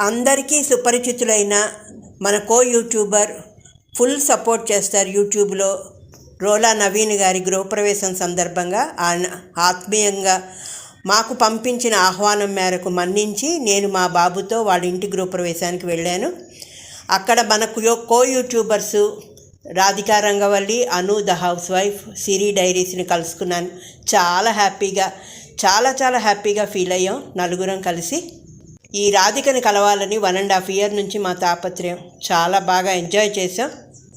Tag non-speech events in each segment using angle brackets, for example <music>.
అందరికీ సుపరిచితులైన మన కో YouTuber full support చేస్తారు యూట్యూబ్లో రోలా నవీన్ గారి గృహప్రవేశం సందర్భంగా. ఆయన ఆత్మీయంగా మాకు పంపించిన ఆహ్వానం మేరకు మన్నించి నేను మా బాబుతో వాళ్ళ ఇంటి గృహప్రవేశానికి వెళ్ళాను. అక్కడ మనకు యో- కో యూట్యూబర్సు రాధికా రంగవల్లి అను ద హౌస్ వైఫ్ సిరి డైరీస్ని కలుసుకున్నాను. చాలా హ్యాపీగా చాలా చాలా హ్యాపీగా ఫీల్ అయ్యాం నలుగురం కలిసి. ఈ రాధికని కలవాలని వన్ అండ్ హాఫ్ ఇయర్ నుంచి మా తాపత్రయం. చాలా బాగా ఎంజాయ్ చేశాం.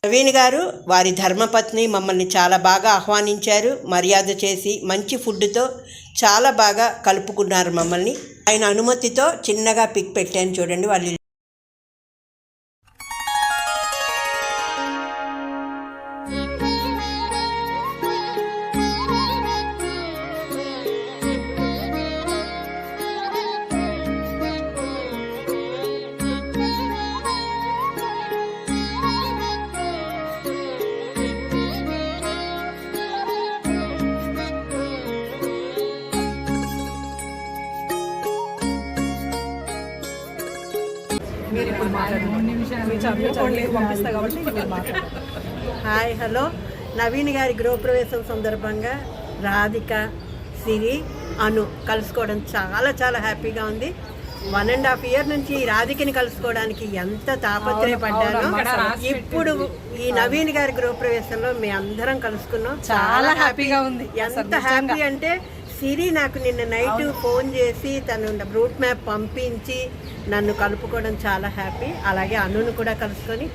ప్రవీణ్ గారు వారి ధర్మపత్ని మమ్మల్ని చాలా బాగా ఆహ్వానించారు. మర్యాద చేసి మంచి ఫుడ్తో చాలా బాగా కలుపుకున్నారు మమ్మల్ని. ఆయన అనుమతితో చిన్నగా పిక్ పెట్టాను చూడండి వాళ్ళు మీరు ఇప్పుడు మాట్లాడండి. కాబట్టి హాయ్ హలో. నవీన్ గారి గృహప్రవేశం సందర్భంగా రాధిక సిరి అను కలుసుకోవడం చాలా చాలా హ్యాపీగా ఉంది. వన్ అండ్ హాఫ్ ఇయర్ నుంచి ఈ రాధికని కలుసుకోవడానికి ఎంత తాపత్రయపడ్డానో ఇప్పుడు ఈ నవీన్ గారి గృహప్రవేశంలో మేము అందరం కలుసుకున్నాం. చాలా హ్యాపీగా ఉంది. ఎంత హ్యాపీ అంటే సిరి నాకు నిన్న నైట్ ఫోన్ చేసి తను రూట్ మ్యాప్ పంపించి నన్ను కలుపుకోవడం చాలా హ్యాపీ అలాగే అనును కూడా కలుసుకొని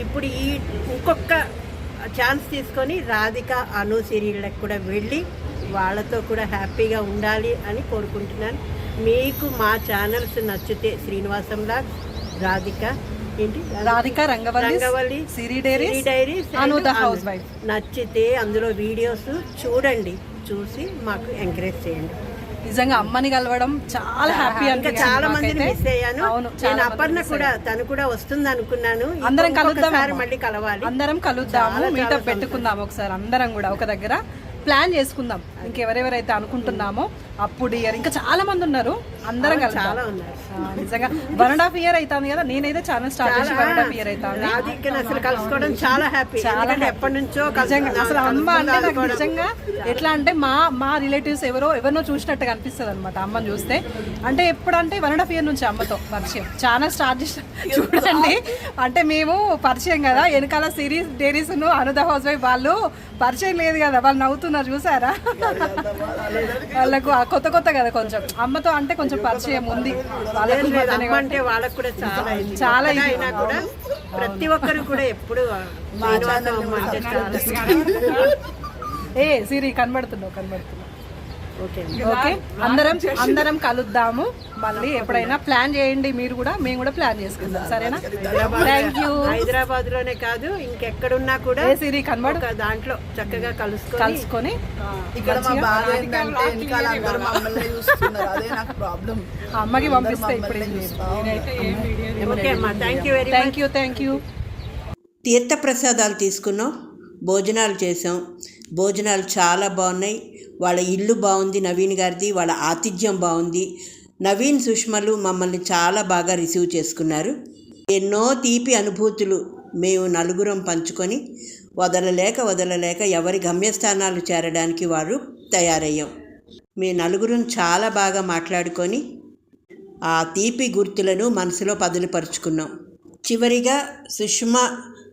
ఇప్పుడు ఈ ఇంకొక ఛాన్స్ తీసుకొని రాధిక అను సిరిళ్ళకి కూడా వెళ్ళి వాళ్ళతో కూడా హ్యాపీగా ఉండాలి అని కోరుకుంటున్నాను. మీకు మా ఛానల్స్ నచ్చితే శ్రీనివాసంలా రాధిక ఏంటి? Radhika Rangavalli Rangavalli Siri housewife. నచ్చితే అందులో వీడియోస్ చూడండి. చూసి మాకు ఎంకరేజ్ చేయండి. నిజంగా అమ్మని కలవడం చాలా హ్యాపీ ఇంకా చాలా మందిని. మిస్ అయ్యాను. నేను అపర్ణ కూడా తను కూడా వస్తుంది అనుకున్నాను. అందరం కలుద్దాం. మళ్ళీ కలవాలి. అందరం కలుద్దాము మీటప్ పెట్టుకుందాం ఒకసారి అందరం కూడా ఒక దగ్గర. ప్లాన్ చేసుకుందాం. ఇంకెవరెవరైతే అనుకుంటున్నామో అప్పుడు ఇయర్. ఇంకా చాలా మంది ఉన్నారు. అందరం కలుద్దాం. చాలా ఉన్నారు. నిజంగా. వన్ అండ్ హాఫ్ ఇయర్ అవుతుంది కదా నేనైతే ఛానల్ స్టార్ట్ చేసి వన్ అండ్ హాఫ్ ఇయర్ అవుతుంది రాధికని అసలు కలుసుకోవడం చాలా హ్యాపీ ఎందుకంటే ఎప్పటి నుంచో నిజంగా. అసలు అమ్మ అంటే నాకు. నిజంగా ఎట్లా అంటే మా మా రిలేటివ్స్ ఎవరో ఎవరినో చూసినట్టుగా అనిపిస్తుంది అనమాట అమ్మని చూస్తే. అంటే ఎప్పుడంటే వన్ అండ్ హాఫ్ ఇయర్ నుంచి అమ్మతో పరిచయం. ఛానల్ స్టార్ట్ చేసి <laughs> చూడండి. అంటే మేము పరిచయం కదా వెనకాల సిరీస్ డైరీస్ అనుద హౌస్ వైఫ్ వాళ్ళు పరిచయం లేదు కదా వాళ్ళు నవ్వుతున్నారు చూసారా? <laughs> వాళ్ళకు ఆ కొత్త కొత్త కదా కొంచెం. అమ్మతో అంటే కొంచెం పరిచయం ఉంది. అంటే వాళ్ళకు కూడా చాలా. చాలా. అయినా కూడా ప్రతి ఒక్కరు కూడా ఎప్పుడు ఏ సిరి కనబడుతున్నావు కనబడుతున్నావు ఓకే. ఓకే. అందరం అందరం కలుద్దాము. మళ్ళీ ఎప్పుడైనా ప్లాన్ చేయండి మీరు కూడా. మేము కూడా ప్లాన్ చేసుకుందాం. సరేనా? థ్యాంక్ యూ హైదరాబాద్లోనే కాదు ఇంకెక్కడున్నా కూడా సిరి కనబడు దాంట్లో చక్కగా కలుసుకొని కలుసుకొని ఇక్కడ అమ్మకి పంపిస్తే ఇప్పుడు ఏం లేదు ఓకే అమ్మా thank you very thank you thank you తీర్థప్రసాదాలు తీసుకున్నాం. భోజనాలు చేసాం. భోజనాలు చాలా బాగున్నాయి. వాళ్ళ ఇల్లు బాగుంది నవీన్ గారిది వాళ్ళ ఆతిథ్యం బాగుంది. నవీన్ సుష్మలు మమ్మల్ని చాలా బాగా రిసీవ్ చేసుకున్నారు. ఎన్నో తీపి అనుభూతులు మేము నలుగురం పంచుకొని వదలలేక వదలలేక ఎవరి గమ్యస్థానాలు చేరడానికి వారు తయారయ్యాం. మేము నలుగురం చాలా బాగా మాట్లాడుకొని ఆ తీపి గుర్తులను మనసులో పదులుపరుచుకున్నాం చివరిగా సుష్మా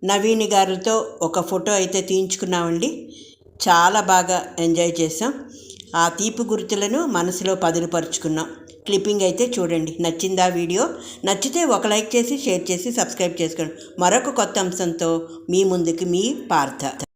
నవీన్ గారితో ఒక ఫోటో అయితే తీయించుకున్నామండి. చాలా బాగా ఎంజాయ్ చేసాం ఆ తీపి గుర్తులను మనసులో పదులుపరుచుకున్నాం క్లిప్పింగ్ అయితే చూడండి. నచ్చిందా వీడియో? నచ్చితే ఒక లైక్ చేసి షేర్ చేసి సబ్స్క్రైబ్ చేసుకోండి. మరొక కొత్త అంశంతో మీ ముందుకు మీ పార్థ.